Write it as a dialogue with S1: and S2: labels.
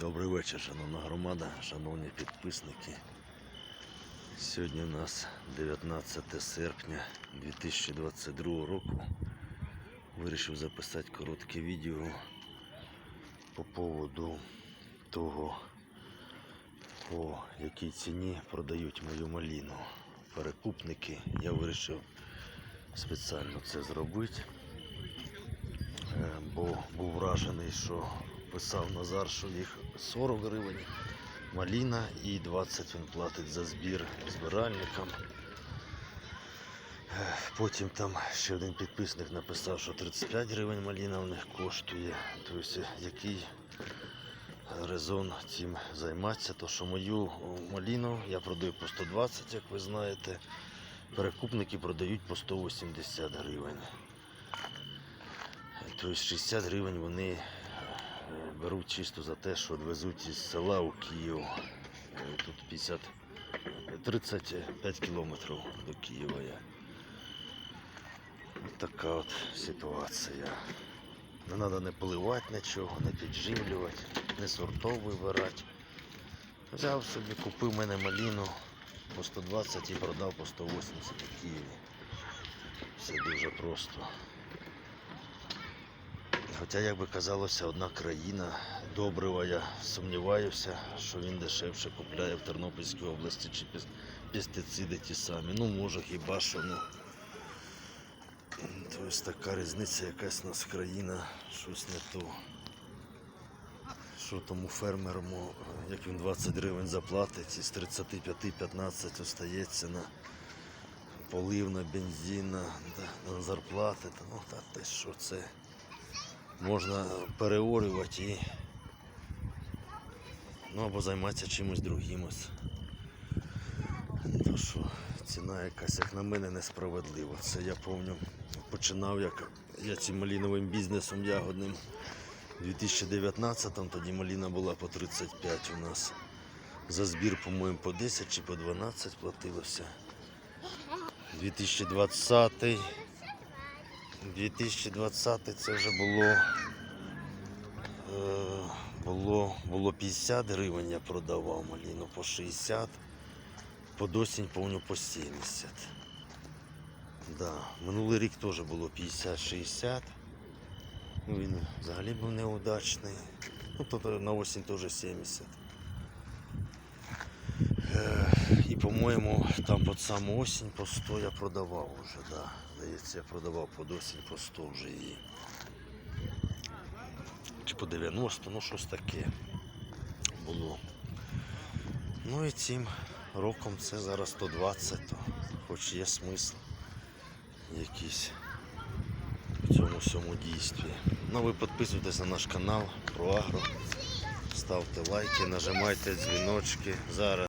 S1: Добрий вечір, шановна громада, шановні підписники. Сьогодні у нас 19 серпня 2022 року. Вирішив записати коротке відео по поводу того, по якій ціні продають мою маліну. Перекупники. Я вирішив спеціально це зробити, е, бо був вражений, що писав Назар, що їх 40 гривень маліна і 20 він платить за збір збиральникам. Потім там ще один підписник написав, що 35 гривень маліна в них коштує. Тобто який резон цим займатися, то що мою маліну я продаю по 120, як ви знаєте. Перекупники продають по 180 гривень. Тобто 60 гривень вони беруть чисто за те, що везуть із села у Київ. Е, Тут 50, 35 кілометрів до Києва є. Така от ситуація. Не треба не поливати нічого, не підживлювати, не сортов вибирати. Взяв собі, купив мене маліну по 120 і продав по 180 у Києві. Все дуже просто. Хоча, як би казалося, одна країна добрива, я сумніваюся, що він дешевше купляє в Тернопільській області чи пес- пестициди ті самі. Ну, може, хіба що, ну. Тобто така різниця якась у нас країна, щось не то. Що тому фермеру, як він 20 гривень заплатить, із 35-15 остається на полив, на бензин, на, на зарплати. Ну, та, те, що це можна переорювати ну, або займатися чимось другим. То що ціна якась, як на мене, несправедлива. Це я пам'ятаю, починав як я цим маліновим бізнесом ягодним у 2019-му, тоді маліна була по 35 у нас. За збір, по-моєму, по 10 чи по 12 платилося. 2020 2020 це вже було, е, було, було 50 гривень, я продавав маліну по 60, по осінь, повню по 70. Да. Минулий рік теж було 50-60. Ну, він взагалі був неудачний. Ну, то на осінь теж 70. Е, І, по-моєму, там під саму осінь по 100 я продавав вже, да. Здається, я продавав під осінь по 100 вже її. Чи по 90, ну щось таке було. Ну і цим роком це зараз 120, то хоч є смисл якийсь в цьому всьому дійстві. Ну ви підписуйтесь на наш канал про агро. Ставте лайки, нажимайте дзвіночки. Зараз